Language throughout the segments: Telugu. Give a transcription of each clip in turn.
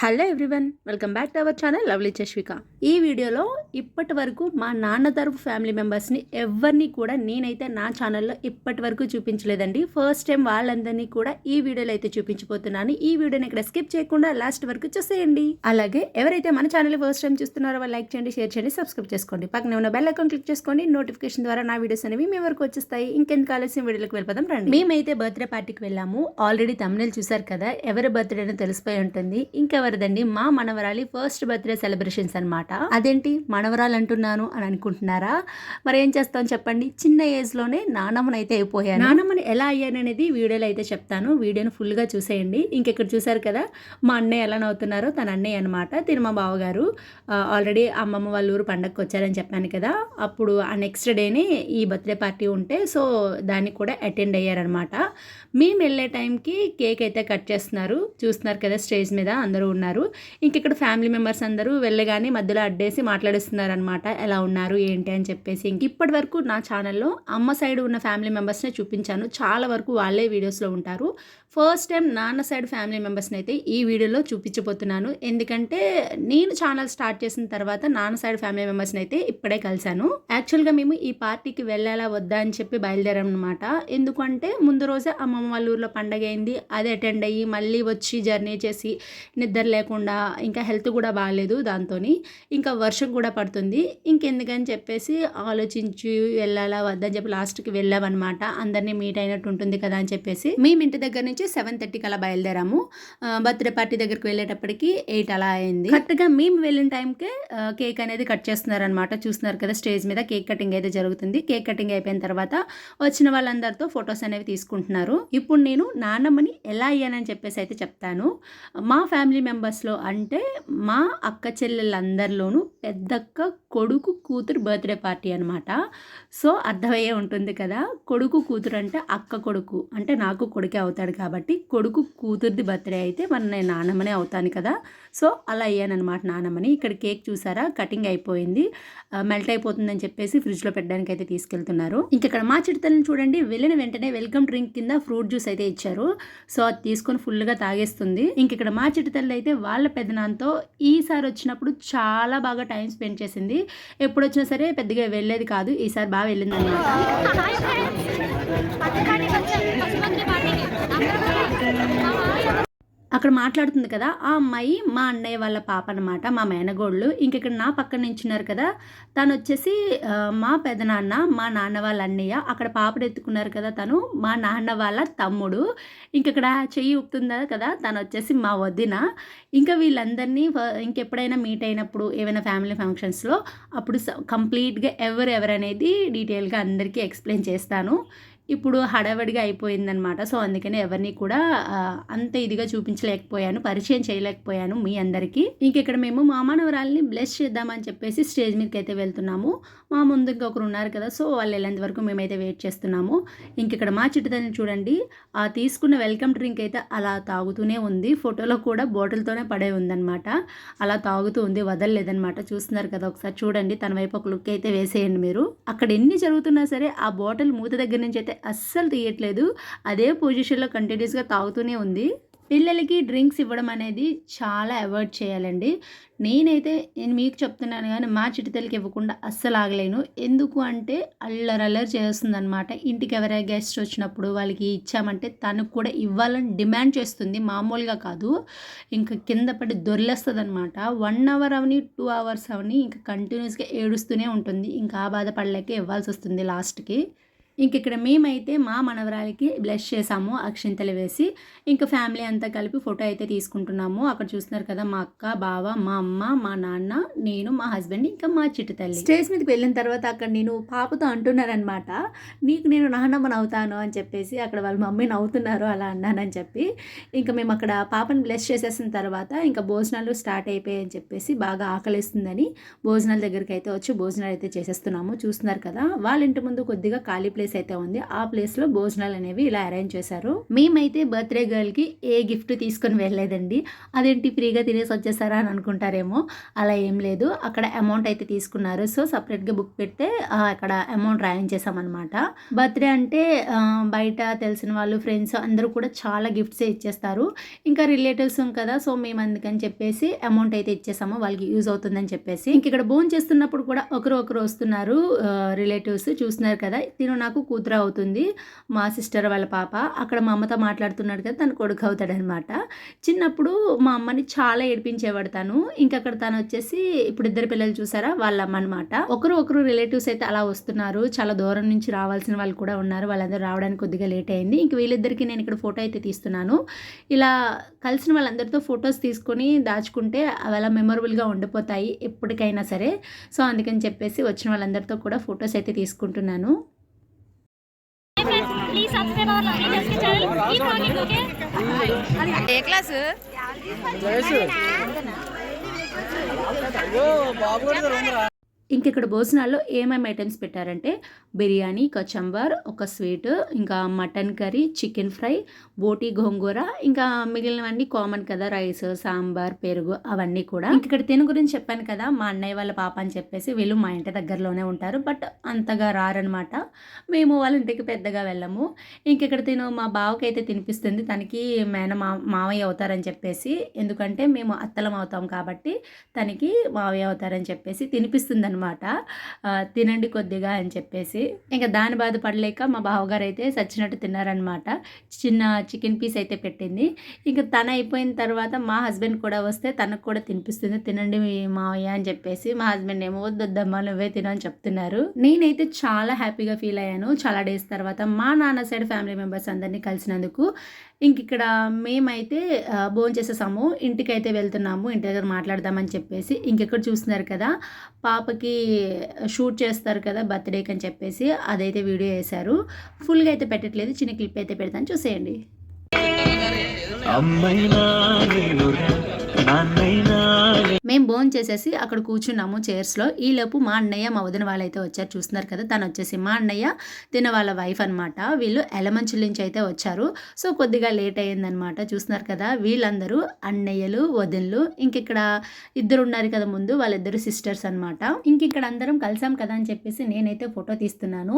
Hello everyone welcome back to our channel lovely చష్విక ఈ వీడియోలో ఇప్పటి వరకు మా నాన్న తరపు ఫ్యామిలీ మెంబర్స్ని ఎవరిని కూడా నేనైతే నా ఛానల్లో ఇప్పటి వరకు చూపించలేదండి. ఫస్ట్ టైం వాళ్ళందరినీ కూడా ఈ వీడియోలో అయితే చూపించబోతున్నాను. ఈ వీడియోని ఇక్కడ స్కిప్ చేయకుండా లాస్ట్ వరకు చూసేయండి. అలాగే ఎవరైతే మన ఛానల్ ఫస్ట్ టైం చూస్తున్నారో వాళ్ళు లైక్ చేయండి షేర్ చేయండి సబ్స్క్రైబ్ చేసుకోండి. పక్కన ఉన్న బెల్ అకౌంట్ క్లిక్ చేసుకోండి నోటిఫికేషన్ ద్వారా నా వీడియోస్ అనేవి మీ వరకు వచ్చేస్తాయి. ఇంకెందుకు ఆలస్యం? వీడియోకి వెళ్ళిపోదాం రండి. మేమైతే బర్త్డే పార్టీకి వెళ్ళాము. ఆల్రెడీ తమిళ చూసారు కదా ఎవరి బర్త్డే అని తెలిసిపోయి ఉంటుంది. మనవరదండి మా మనవరాలి ఫస్ట్ బర్త్డే సెలబ్రేషన్స్ అనమాట అదేంటి? మనవరాలు అంటున్నాను అని అనుకుంటున్నారా? మరి ఏం చేస్తాం చెప్పండి. చిన్న ఏజ్లోనే నానమ్మని అయితే అయిపోయాను. నానమ్మని ఎలా అయ్యాను అనేది వీడియోలో అయితే చెప్తాను. వీడియోని ఫుల్గా చూసేయండి. ఇంకెక్కడ చూసారు కదా మా అన్నయ్య ఎలా నవ్వుతున్నారో తన అన్నయ్య అనమాట తిరుమా బావగారు ఆల్రెడీ అమ్మమ్మ వాళ్ళ ఊరు పండగకి వచ్చారని చెప్పాను కదా అప్పుడు ఆ నెక్స్ట్ డేనే ఈ బర్త్డే పార్టీ ఉంటే సో దానికి కూడా అటెండ్ అయ్యారనమాట మేము వెళ్ళే టైంకి కేక్ అయితే కట్ చేస్తున్నారు. చూస్తున్నారు కదా స్టేజ్ మీద అందరూ ఉన్నారు. ఇంక ఇక్కడ ఫ్యామిలీ మెంబర్స్ అందరూ వెళ్ళగానే మధ్యలో అడ్డేసి మాట్లాడేస్తున్నారు అనమాట ఎలా ఉన్నారు? ఏంటి? అని చెప్పేసి ఇంక ఇప్పటి వరకు నా ఛానల్లో అమ్మ సైడ్ ఉన్న ఫ్యామిలీ మెంబర్స్నే చూపించాను. చాలా వరకు వాళ్ళే వీడియోస్లో ఉంటారు. ఫస్ట్ టైం నాన్న సైడ్ ఫ్యామిలీ మెంబర్స్ని అయితే ఈ వీడియోలో చూపించబోతున్నాను. ఎందుకంటే నేను ఛానల్ స్టార్ట్ చేసిన తర్వాత నాన్న సైడ్ ఫ్యామిలీ మెంబర్స్ని అయితే ఇప్పుడే కలిశాను. యాక్చువల్గా మేము ఈ పార్టీకి వెళ్ళాలా వద్దా అని చెప్పి బయలుదేరాం అనమాట ఎందుకంటే ముందు రోజే అమ్మమ్మ వాళ్ళ ఊర్లో పండగ అయింది. అది అటెండ్ అయ్యి మళ్ళీ వచ్చి జర్నీ చేసి నిద్ర లేకుండా ఇంకా హెల్త్ కూడా బాగాలేదు దాంతో ఇంకా వర్షం కూడా పడుతుంది. ఇంకెందుకని చెప్పేసి ఆలోచించి వెళ్ళాలా వద్దని చెప్పి లాస్ట్కి వెళ్ళామన్నమాట. అందరినీ మీట్ అయినట్టు ఉంటుంది కదా అని చెప్పేసి. మేము ఇంటి దగ్గర నుంచి సెవెన్ థర్టీకి అలా బయలుదేరాము. బర్త్డే పార్టీ దగ్గరికి వెళ్ళేటప్పటికి ఎయిట్ అలా అయింది. కరెక్ట్గా మేము వెళ్ళిన టైంకే కేక్ అనేది కట్ చేస్తున్నారనమాట చూస్తున్నారు కదా స్టేజ్ మీద కేక్ కటింగ్ అయితే జరుగుతుంది. కేక్ కటింగ్ అయిపోయిన తర్వాత వచ్చిన వాళ్ళందరితో ఫొటోస్ అనేవి తీసుకుంటున్నారు. ఇప్పుడు నేను నాన్నమ్మని ఎలా అయ్యానని చెప్పేసి అయితే చెప్తాను. మా ఫ్యామిలీ మెంబర్స్లో అంటే మా అక్క చెల్లెళ్ళందరిలోనూ పెద్దక్క కొడుకు కూతురు బర్త్డే పార్టీ అనమాట సో అర్థమయ్యే ఉంటుంది కదా కొడుకు కూతురు అంటే అక్క కొడుకు. అంటే నాకు కొడుకే అవుతాడు కాబట్టి కాబట్టి కొడుకు కూతురిది బర్త్డే అయితే మన నేను నాన్నమ్మనే అవుతాను కదా. సో అలా అయ్యానమాట నాన్నమ్మని ఇక్కడ కేక్ చూసారా? కటింగ్ అయిపోయింది. మెల్ట్ అయిపోతుందని చెప్పేసి ఫ్రిడ్జ్లో పెట్టడానికి అయితే తీసుకెళ్తున్నారు. ఇంక ఇక్కడ మా చిడతలను చూడండి. వెళ్ళిన వెంటనే వెల్కమ్ డ్రింక్ కింద ఫ్రూట్ జ్యూస్ అయితే ఇచ్చారు. సో అది తీసుకొని ఫుల్గా తాగేస్తుంది. ఇంక ఇక్కడ మా చిడతలు అయితే వాళ్ళ పెదనాంతో ఈసారి వచ్చినప్పుడు చాలా బాగా టైం స్పెండ్ చేసింది. ఎప్పుడు వచ్చినా సరే పెద్దగా వెళ్ళేది కాదు. ఈసారి బాగా వెళ్ళింది అనమాట అక్కడ మాట్లాడుతుంది కదా ఆ అమ్మాయి మా అన్నయ్య వాళ్ళ పాప అనమాట మా మేనగోళ్ళు. ఇంక ఇక్కడ నా పక్కన నించున్నారు కదా తను వచ్చేసి మా పెదనాన్న మా నాన్న వాళ్ళ అన్నయ్య అక్కడ పాపడు ఎత్తుకున్నారు కదా తను మా నాన్న వాళ్ళ తమ్ముడు. ఇంకక్కడ చెయ్యి ఉప్పుతుంది కదా తను వచ్చేసి మా వదిన. ఇంకా వీళ్ళందరినీ ఇంకెప్పుడైనా మీట్ అయినప్పుడు ఏమైనా ఫ్యామిలీ ఫంక్షన్స్లో అప్పుడు కంప్లీట్గా ఎవరు ఎవరనేది డీటెయిల్గా అందరికీ ఎక్స్ప్లెయిన్ చేస్తాను. ఇప్పుడు హడావడిగా అయిపోయిందనమాట సో అందుకని ఎవరిని కూడా అంత ఇదిగా చూపించలేకపోయాను పరిచయం చేయలేకపోయాను మీ అందరికీ. ఇంకెక్కడ మేము మా మనవరాల్ని బ్లెస్ చేద్దామని చెప్పేసి స్టేజ్ మీదకి అయితే వెళ్తున్నాము. మా ముందు ఇంకొకరు ఉన్నారు కదా సో వాళ్ళు వెళ్ళేంత వరకు మేమైతే వెయిట్ చేస్తున్నాము. ఇంకెక్కడ మా చిట్టుదని చూడండి. ఆ తీసుకున్న వెల్కమ్ డ్రింక్ అయితే అలా తాగుతూనే ఉంది. ఫోటోలో కూడా బాటిల్తోనే పడే ఉందన్నమాట. అలా తాగుతూ ఉంది వదలలేదనమాట చూస్తున్నారు కదా ఒకసారి చూడండి. తన వైపు ఒక లుక్ అయితే వేసేయండి మీరు. అక్కడ ఎన్ని జరుగుతున్నా సరే ఆ బాటిల్ మూత దగ్గర నుంచి అయితే అస్సలు తీయట్లేదు. అదే పొజిషన్లో కంటిన్యూస్గా తాగుతూనే ఉంది. పిల్లలకి డ్రింక్స్ ఇవ్వడం అనేది చాలా అవాయిడ్ చేయాలండి. నేనైతే నేను మీకు చెప్తున్నాను కానీ మా చిటితలకి ఇవ్వకుండా అస్సలు ఆగలేను. ఎందుకు అంటే అల్లరల్లరి చేస్తుంది అనమాట ఇంటికి ఎవరైనా గెస్ట్ వచ్చినప్పుడు వాళ్ళకి ఇచ్చామంటే తనకు కూడా ఇవ్వాలని డిమాండ్ చేస్తుంది. మామూలుగా కాదు. ఇంకా కింద పడి దొరిలేస్తుంది అనమాట వన్ అవర్ అవని టూ అవర్స్ అవని ఇంకా కంటిన్యూస్గా ఏడుస్తూనే ఉంటుంది. ఇంకా ఆ బాధపడలేక ఇవ్వాల్సి వస్తుంది లాస్ట్కి ఇంక ఇక్కడ మేమైతే మా మనవరాలికి బ్లెస్ చేసాము అక్షింతలు వేసి. ఇంకా ఫ్యామిలీ అంతా కలిపి ఫోటో అయితే తీసుకుంటున్నాము. అక్కడ చూస్తున్నారు కదా మా అక్క బావ మా అమ్మ మా నాన్న నేను మా హస్బెండ్ ఇంకా మా చిట్టు తల్లి. స్టేజ్ మీదకి వెళ్ళిన తర్వాత అక్కడ నేను పాపతో అంటున్నారనమాట నీకు నేను నాన్నమ్మని అవుతాను అని చెప్పేసి అక్కడ వాళ్ళ మమ్మీ నవ్వుతున్నారు అలా అన్నానని చెప్పి. ఇంకా మేము అక్కడ పాపని బ్లెస్ చేసేసిన తర్వాత ఇంకా భోజనాలు స్టార్ట్ అయిపోయాయి అని చెప్పేసి బాగా ఆకలిస్తుందని భోజనాల దగ్గరికి అయితే వచ్చి భోజనాలు అయితే చేసేస్తున్నాము. చూస్తున్నారు కదా వాళ్ళ ఇంటి ముందు కొద్దిగా ఖాళీ ప్లేస్ ప్లేస్ అయితే ఉంది. ఆ ప్లేస్లో భోజనాలు అనేవి ఇలా అరేంజ్ చేశారు. మేమైతే బర్త్డే గర్ల్కి ఏ గిఫ్ట్ తీసుకొని వెళ్ళలేదండి. అదేంటి ఫ్రీగా తినేసి వచ్చేసారా అని అనుకుంటారేమో. అలా ఏం లేదు. అక్కడ అమౌంట్ అయితే తీసుకున్నారు. సో సపరేట్గా బుక్ పెడితే అక్కడ అమౌంట్ రాయించేసామన్నమాట బర్త్డే అంటే బయట తెలిసిన వాళ్ళు ఫ్రెండ్స్ అందరూ కూడా చాలా గిఫ్ట్సే ఇచ్చేస్తారు. ఇంకా రిలేటివ్స్ కదా సో మేము అందుకని చెప్పేసి అమౌంట్ అయితే ఇచ్చేసాము. వాళ్ళకి యూజ్ అవుతుందని చెప్పేసి. ఇంక ఇక్కడ భోజనం చేస్తున్నప్పుడు కూడా ఒకరు ఒకరు వస్తున్నారు రిలేటివ్స్ చూస్తున్నారు కదా తిను నాకు కూతురు అవుతుంది మా సిస్టర్ వాళ్ళ పాప. అక్కడ మా అమ్మతో మాట్లాడుతున్నాడు కదా తను కొడుకు అవుతాడనమాట చిన్నప్పుడు మా అమ్మని చాలా ఏడిపించేవాడు తను. ఇంకక్కడ తను వచ్చేసి ఇప్పుడు ఇద్దరు పిల్లలు చూసారా? వాళ్ళ అమ్మ అనమాట ఒకరు ఒకరు రిలేటివ్స్ అయితే అలా వస్తున్నారు. చాలా దూరం నుంచి రావాల్సిన వాళ్ళు కూడా ఉన్నారు. వాళ్ళందరూ రావడానికి కొద్దిగా లేట్ అయింది. ఇంక వీళ్ళిద్దరికి నేను ఇక్కడ ఫోటో అయితే తీస్తున్నాను. ఇలా కలిసిన వాళ్ళందరితో ఫొటోస్ తీసుకొని దాచుకుంటే అవి అలా మెమొరబుల్గా ఉండిపోతాయి ఎప్పటికైనా సరే. సో అందుకని చెప్పేసి వచ్చిన వాళ్ళందరితో కూడా ఫొటోస్ అయితే తీసుకుంటున్నాను. ప్లీజ్ సబ్స్క్రైబ్ అవర్ లవ్లీ జెస్కి ఛానల్ కీప్ వాచింగ్ ఓకే? ఏ క్లాసు? ఇంక ఇక్కడ భోజనాల్లో ఏమేమి ఐటమ్స్ పెట్టారంటే బిర్యానీ కచంబర్ ఒక స్వీట్ ఇంకా మటన్ కర్రీ చికెన్ ఫ్రై బోటి గోంగూర ఇంకా మిగిలినవన్నీ కామన్ కదా రైస్ సాంబార్ పెరుగు అవన్నీ కూడా. ఇక్కడ తిను గురించి చెప్పాను కదా మా అన్నయ్య వాళ్ళ పాప అని చెప్పేసి వీళ్ళు మా ఇంటి దగ్గరలోనే ఉంటారు బట్ అంతగా రారనమాట. మేము వాళ్ళ ఇంటికి పెద్దగా వెళ్ళము. ఇంక ఇక్కడ తిను మా బావకి అయితే తినిపిస్తుంది తనకి మేన మా మావయ్య అవుతారని చెప్పేసి ఎందుకంటే మేము అత్తలం అవుతాం కాబట్టి తనకి మావయ్య అవుతారని చెప్పేసి తినిపిస్తుంది అనమాట తినండి కొద్దిగా అని చెప్పేసి. ఇంకా దాని బాధ పడలేక మా బావగారు అయితే చచ్చినట్టు తిన్నారనమాట చిన్న చికెన్ పీస్ అయితే పెట్టింది. ఇంకా తన అయిపోయిన తర్వాత మా హస్బెండ్ కూడా వస్తే తనకు కూడా తినిపిస్తుంది. తినండి మావయ్య అని చెప్పేసి మా హస్బెండ్ ఏమో వద్దమ్మా నువ్వే తిను అని చెప్తున్నారు. నేనైతే చాలా హ్యాపీగా ఫీల్ అయ్యాను. చాలా డేస్ తర్వాత మా నాన్న సైడ్ ఫ్యామిలీ మెంబర్స్ అందరినీ కలిసినందుకు. ఇంక ఇక్కడ మేమైతే భోజనం చేసేసాము. ఇంటికి అయితే వెళ్తున్నాము. ఇంటి దగ్గర మాట్లాడదామని చెప్పేసి. ఇంకెక్కడ చూస్తున్నారు కదా పాపకి షూట్ చేస్తారు కదా బర్త్డేకి అని చెప్పేసి అదైతే వీడియో వేశారు. ఫుల్గా అయితే పెట్టట్లేదు. చిన్న క్లిప్ అయితే పెడతాను. చూసేయండి. అమ్మైనా మేము బోన్ చేసేసి అక్కడ కూర్చున్నాము చైర్స్లో. ఈలోపు మా అన్నయ్య మా వదిన వాళ్ళైతే వచ్చారు. చూస్తున్నారు కదా తను వచ్చేసి మా అన్నయ్య తిన వాళ్ళ వైఫ్ అనమాట వీళ్ళు ఎలమంచుల నుంచి అయితే వచ్చారు. సో కొద్దిగా లేట్ అయ్యిందనమాట చూస్తున్నారు కదా వీళ్ళందరూ అన్నయ్యలు వదినలు ఇంకిక్కడ ఇద్దరు ఉన్నారు కదా ముందు వాళ్ళిద్దరు సిస్టర్స్ అనమాట ఇంకిక్కడ అందరం కలిసాం కదా అని చెప్పేసి నేనైతే ఫోటో తీస్తున్నాను.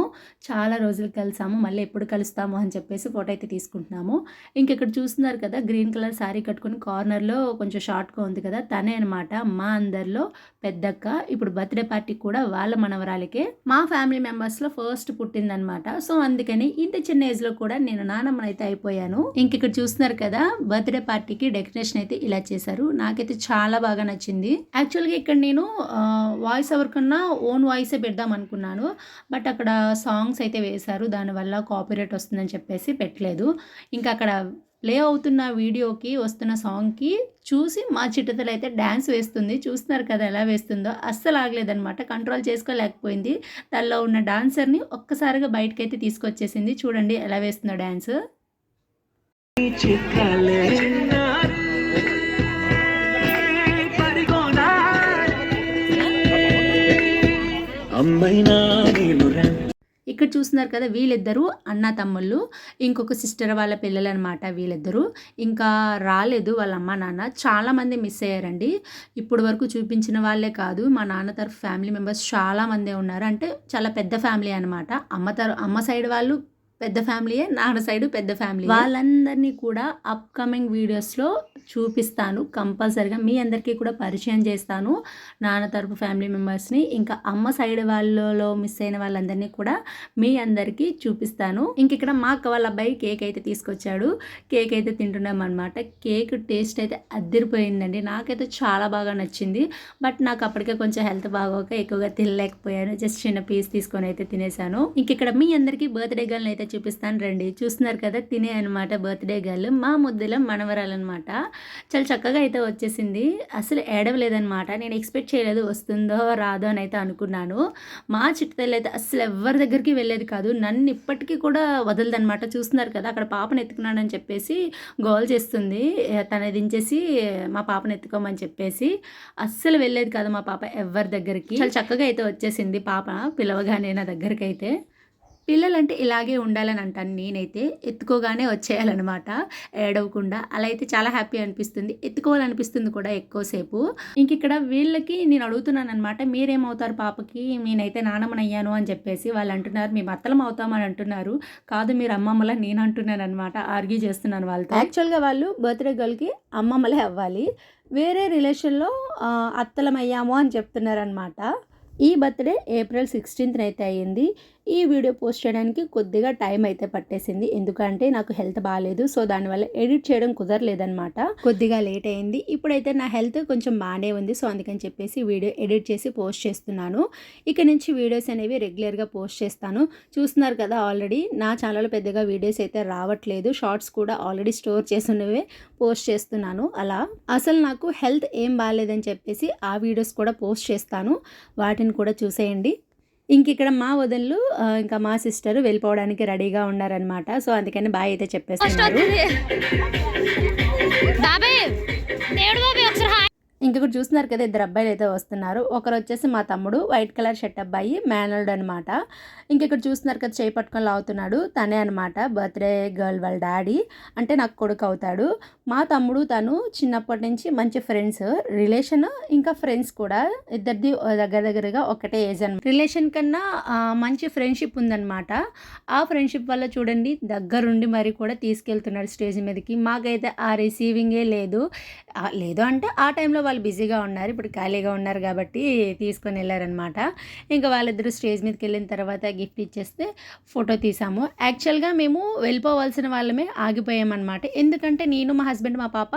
చాలా రోజులు కలిసాము మళ్ళీ ఎప్పుడు కలుస్తాము అని చెప్పేసి ఫోటో అయితే తీసుకుంటున్నాము. ఇంకిక్కడ చూస్తున్నారు కదా గ్రీన్ కలర్ శారీ కట్టుకుని కార్నర్లో కొంచెం షార్ట్గా ఉంది కదా తనే అనమాట మా అందరిలో పెద్దక్క ఇప్పుడు బర్త్డే పార్టీ కూడా వాళ్ళ మనవరాలకే. మా ఫ్యామిలీ మెంబర్స్లో ఫస్ట్ పుట్టిందనమాట సో అందుకని ఇంత చిన్న ఏజ్లో కూడా నేను నానమ్మ అయితే అయిపోయాను. ఇంక ఇక్కడ చూస్తున్నారు కదా బర్త్డే పార్టీకి డెకరేషన్ అయితే ఇలా చేశారు. నాకైతే చాలా బాగా నచ్చింది. యాక్చువల్గా ఇక్కడ నేను వాయిస్ ఓవర్ కన్నా ఓన్ వాయిసే పెడదాం అనుకున్నాను. బట్ అక్కడ సాంగ్స్ అయితే వేశారు. దానివల్ల కాపీరేట్ వస్తుందని చెప్పేసి పెట్టలేదు. ఇంకా అక్కడ ప్లే అవుతున్న వీడియోకి వస్తున్న సాంగ్కి చూసి మా చిట్టతలు అయితే డ్యాన్స్ వేస్తుంది. చూస్తున్నారు కదా ఎలా వేస్తుందో. అస్సలు ఆగలేదనమాట కంట్రోల్ చేసుకోలేకపోయింది. దానిలో ఉన్న డాన్సర్ని ఒక్కసారిగా బయటకైతే తీసుకొచ్చేసింది. చూడండి ఎలా వేస్తుందో డ్యాన్స్ అమ్మైనా ఇక్కడ చూస్తున్నారు కదా వీళ్ళిద్దరూ అన్న తమ్ముళ్ళు ఇంకొక సిస్టర్ వాళ్ళ పిల్లలు అనమాట వీళ్ళిద్దరూ. ఇంకా రాలేదు వాళ్ళ అమ్మ నాన్న. చాలామంది మిస్ అయ్యారండి. ఇప్పుడు వరకు చూపించిన వాళ్ళే కాదు. మా నాన్న తరఫు ఫ్యామిలీ మెంబర్స్ చాలామందే ఉన్నారు. అంటే చాలా పెద్ద ఫ్యామిలీ అనమాట అమ్మ తర అమ్మ సైడ్ వాళ్ళు పెద్ద ఫ్యామిలీయే నాన్న సైడ్ పెద్ద ఫ్యామిలీ వాళ్ళందరినీ కూడా అప్కమింగ్ వీడియోస్లో చూపిస్తాను. కంపల్సరిగా మీ అందరికీ కూడా పరిచయం చేస్తాను. నాన్న తరపు ఫ్యామిలీ మెంబర్స్ని ఇంకా అమ్మ సైడ్ వాళ్ళలో మిస్ అయిన వాళ్ళందరినీ కూడా మీ అందరికీ చూపిస్తాను. ఇంక ఇక్కడ మా అక్క వాళ్ళ అబ్బాయి కేక్ అయితే తీసుకొచ్చాడు. కేక్ అయితే తింటున్నాం అనమాట కేక్ టేస్ట్ అయితే అద్దరిపోయిందండి నాకైతే చాలా బాగా నచ్చింది. బట్ నాకు అప్పటికే కొంచెం హెల్త్ బాగోక ఎక్కువగా తినలేకపోయాను. జస్ట్ చిన్న పీస్ తీసుకొని అయితే తినేసాను. ఇంక ఇక్కడ మీ అందరికీ బర్త్డే గర్ల్ని అయితే చూపిస్తాను రండి. చూస్తున్నారు కదా తినే అనమాట బర్త్డే గర్ల్. మా ముద్దుల మనవరాలు అనమాట చాలా చక్కగా అయితే వచ్చేసింది. అసలు ఏడవలేదనమాట నేను ఎక్స్పెక్ట్ చేయలేదు వస్తుందో రాదో అని అయితే అనుకున్నాను. మా చిట్టుతల్లి అయితే అసలు ఎవరి దగ్గరికి వెళ్ళేది కాదు. నన్ను ఇప్పటికీ కూడా వదలదనమాట చూస్తున్నారు కదా అక్కడ పాపను ఎత్తుకున్నానని చెప్పేసి గోల్ చేస్తుంది. తన దించేసి మా పాపను ఎత్తుకోమని చెప్పేసి. అస్సలు వెళ్ళేది కాదు మా పాప ఎవరి దగ్గరికి. చాలా చక్కగా అయితే వచ్చేసింది పాప పిలవగానే నా దగ్గరికి అయితే పిల్లలంటే ఇలాగే ఉండాలని అంటాను నేనైతే. ఎత్తుకోగానే వచ్చేయాలన్నమాట. ఏడవకుండా. అలా అయితే చాలా హ్యాపీ అనిపిస్తుంది. ఎత్తుకోవాలనిపిస్తుంది కూడా ఎక్కువసేపు. ఇంక ఇక్కడ వీళ్ళకి నేను అడుగుతున్నాను అనమాట మీరేమవుతారు పాపకి? నేనైతే నానమ్మనయ్యాను అని చెప్పేసి వాళ్ళు అంటున్నారు మేము అత్తలం అవుతామని అంటున్నారు. కాదు మీరు అమ్మమ్మలా నేను అంటున్నాను అనమాట ఆర్గ్యూ చేస్తున్నాను వాళ్ళతో. యాక్చువల్గా వాళ్ళు బర్త్డే గర్ల్కి అమ్మమ్మలే అవ్వాలి. వేరే రిలేషన్లో అత్తలం అయ్యాము అని చెప్తున్నారనమాట ఈ బర్త్డే ఏప్రిల్ సిక్స్టీన్త్ అయితే అయ్యింది. ఈ వీడియో పోస్ట్ చేయడానికి కొద్దిగా టైం అయితే పట్టేసింది. ఎందుకంటే నాకు హెల్త్ బాగాలేదు సో దానివల్ల ఎడిట్ చేయడం కుదరలేదనమాట కొద్దిగా లేట్ అయింది. ఇప్పుడైతే నా హెల్త్ కొంచెం బాగానే ఉంది. సో అందుకని చెప్పేసి వీడియో ఎడిట్ చేసి పోస్ట్ చేస్తున్నాను. ఇక నుంచి వీడియోస్ అనేవి రెగ్యులర్గా పోస్ట్ చేస్తాను. చూస్తున్నారు కదా ఆల్రెడీ. నా ఛానల్లో పెద్దగా వీడియోస్ అయితే రావట్లేదు. షార్ట్స్ కూడా ఆల్రెడీ స్టోర్ చేసినవే పోస్ట్ చేస్తున్నాను. అలా. అసలు నాకు హెల్త్ ఏం బాగాలేదని చెప్పేసి ఆ వీడియోస్ కూడా పోస్ట్ చేస్తాను. వాటిని కూడా చూసేయండి. ఇంక ఇక్కడ మా వదలు ఇంకా మా సిస్టర్ వెళ్ళిపోవడానికి రెడీగా ఉన్నారనమాట సో అందుకని బాయ్ అయితే ఫస్ట్ చెప్పేస్తున్నారు బాబాయ్ దేవుడు బాబాయ్ ఇంకొకటి చూస్తున్నారు కదా ఇద్దరు అబ్బాయిలు అయితే వస్తున్నారు. ఒకరు వచ్చేసి మా తమ్ముడు వైట్ కలర్ షర్ట్ అబ్బాయి మేనల్డ్ అనమాట ఇంకొకటి చూస్తున్నారు కదా చేయి పట్టుకొని లాగుతున్నాడు తనే అనమాట బర్త్డే గర్ల్ వాళ్ళ డాడీ. అంటే నాకు కొడుకు అవుతాడు. మా తమ్ముడు తను చిన్నప్పటి నుంచి మంచి ఫ్రెండ్స్ రిలేషన్ ఇంకా ఫ్రెండ్స్ కూడా. ఇద్దరిది దగ్గర దగ్గరగా ఒకటే ఏజ్ అనమాట రిలేషన్ కన్నా మంచి ఫ్రెండ్షిప్ ఉందన్నమాట. ఆ ఫ్రెండ్షిప్ వల్ల చూడండి దగ్గరుండి మరి కూడా తీసుకెళ్తున్నాడు స్టేజ్ మీదకి. మాకైతే ఆ రిసీవింగే లేదు. లేదు అంటే ఆ టైంలో వాళ్ళు బిజీగా ఉన్నారు ఇప్పుడు ఖాళీగా ఉన్నారు కాబట్టి తీసుకొని వెళ్ళారనమాట ఇంకా వాళ్ళిద్దరూ స్టేజ్ మీదకి వెళ్ళిన తర్వాత గిఫ్ట్ ఇచ్చేస్తే ఫోటో తీసాము. యాక్చువల్గా మేము వెళ్ళిపోవాల్సిన వాళ్ళమే ఆగిపోయామన్నమాట. ఎందుకంటే నేను మా హస్బెండ్ మా పాప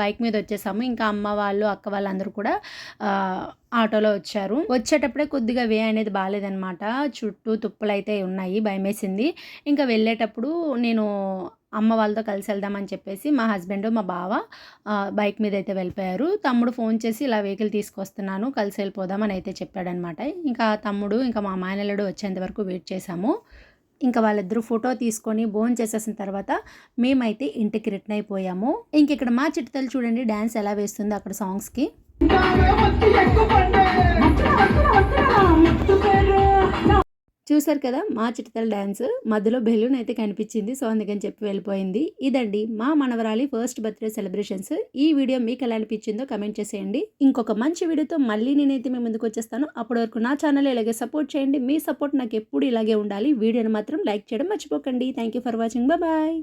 బైక్ మీద వచ్చేసాము. ఇంకా అమ్మ వాళ్ళు అక్క వాళ్ళందరూ కూడా ఆటోలో వచ్చారు. వచ్చేటప్పుడే కొద్దిగా వే అనేది బాగాలేదనమాట చుట్టూ తుప్పలు అయితే ఉన్నాయి భయమేసింది. ఇంకా వెళ్ళేటప్పుడు నేను అమ్మ వాళ్ళతో కలిసి వెళ్దామని చెప్పేసి మా హస్బెండ్ మా బావ బైక్ మీద అయితే వెళ్ళిపోయారు. తమ్ముడు ఫోన్ చేసి ఇలా వెహికల్ తీసుకొస్తున్నాను కలిసి వెళ్ళిపోదామని అయితే చెప్పాడనమాట. ఇంకా తమ్ముడు ఇంకా మా మాయనల్లుడు వచ్చేంత వరకు వెయిట్ చేశాము. ఇంకా వాళ్ళిద్దరూ ఫోటో తీసుకొని బోన్ చేసేసిన తర్వాత మేమైతే ఇంటికి రిటర్న్ అయిపోయాము. ఇంక ఇక్కడ మా చిట్టుతల్లి చూడండి డ్యాన్స్ ఎలా వేస్తుందో అక్కడ సాంగ్స్కి. చూసారు కదా మా చిట్టతల డ్యాన్స్ మధ్యలో బెలూన్ అయితే కనిపించింది. సో అందుకని చెప్పి వెళ్ళిపోయింది. ఇదండి మా మనవరాలి ఫస్ట్ బర్త్డే సెలబ్రేషన్స్. ఈ వీడియో మీకు ఎలా అనిపించిందో కమెంట్ చేసేయండి. ఇంకొక మంచి వీడియోతో మళ్ళీ నేనైతే మీ ముందుకు వచ్చేస్తాను. అప్పటి వరకు నా ఛానల్ ఇలాగే సపోర్ట్ చేయండి. మీ సపోర్ట్ నాకు ఎప్పుడు ఇలాగే ఉండాలి. వీడియోని మాత్రం లైక్ చేయడం మర్చిపోకండి. Thank you for watching. Bye.